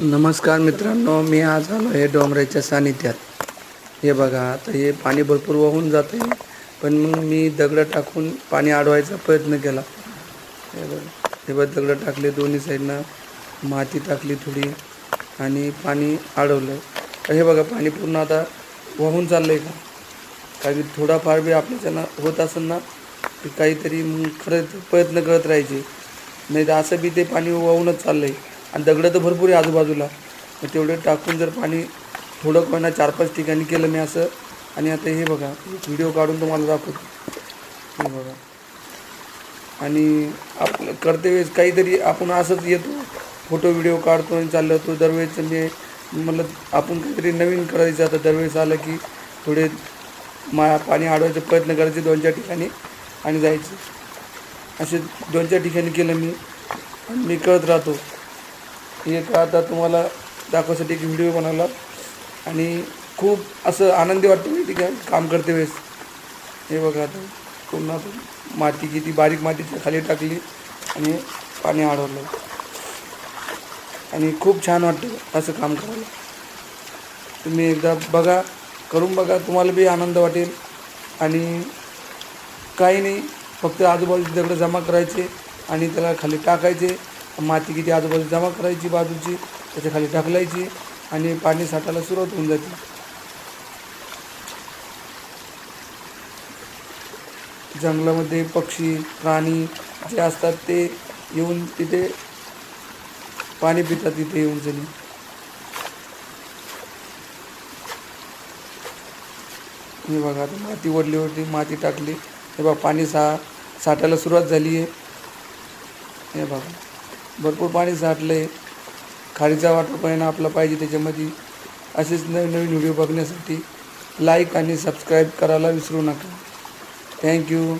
नमस्कार मित्रांनो मी आज आलो आहे डोंगराच्या सानिध्यात. हे बघा आता हे पाणी भरपूर वाहून जात आहे पण मग मी दगडं टाकून पाणी अडवायचा प्रयत्न केला. हे बघा हे बघ दगडं टाकले दोन्ही साईडनं माती टाकली थोडी आणि पाणी अडवलं. तर हे बघा पाणी पूर्ण आता वाहून चाललं आहे का काही थोडाफार बी आपल्याच्यानं होत असेल ना काहीतरी मग खरंच प्रयत्न करत राहायचे. नाही तर असं बी ते पाणी वाहूनच चाललं आहे आणि दगडं तर भरपूर आहे आजूबाजूला. मग तेवढे टाकून जर पाणी थोडं कोणा चार पाच ठिकाणी केलं मी असं. आणि आता हे बघा व्हिडिओ काढून तुम्हाला दाखवतो. हे बघा. आणि आपलं करते वेळेस काहीतरी आपण असंच येतो फोटो व्हिडिओ काढतो आणि चाललो होतो दरवेळेस म्हणजे म्हणलं आपण काहीतरी नवीन करायचं आता दरवेळेस आलं की थोडे मा पाणी अडवायचा प्रयत्न करायचे दोन चार ठिकाणी आणि जायचं. असे दोन चार ठिकाणी केलं मी. आणि मी करत राहतो. एक आता तुम्हाला दाखवायसाठी एक व्हिडिओ बनवला. आणि खूप असं आनंदी वाटतं माहिती का? काम करते वेळेस. हे बघा आता पूर्ण माती किती बारीक मातीच्या खाली टाकली आणि पाणी अडवलं आणि खूप छान वाटतं असं काम करायला. तुम्ही एकदा बघा करून बघा तुम्हाला बी आनंद वाटेल. आणि काही नाही फक्त आजूबाजूचे दगडं जमा करायचे आणि त्याला खाली टाकायचे. माती किती आजूबाजू जमा करायची बाजूची त्याच्याखाली टाकलायची आणि पाणी साठायला सुरुवात होऊन जाते. जंगलामध्ये पक्षी प्राणी जे असतात ते येऊन तिथे पाणी पितात तिथे येऊन जणी. हे बघा आता माती ओढली होती माती टाकली. हे बघा पाणी सा साठायला सुरुवात झाली आहे हे बघा. भरपूर पाणी साठलं. आहे खाडीचा वाटर पाणी आपला पाहिजे त्याच्यामध्ये. असेच नवीन नवीन व्हिडिओ बघण्यासाठी लाईक आणि सबस्क्राईब करायला विसरू नका. थँक्यू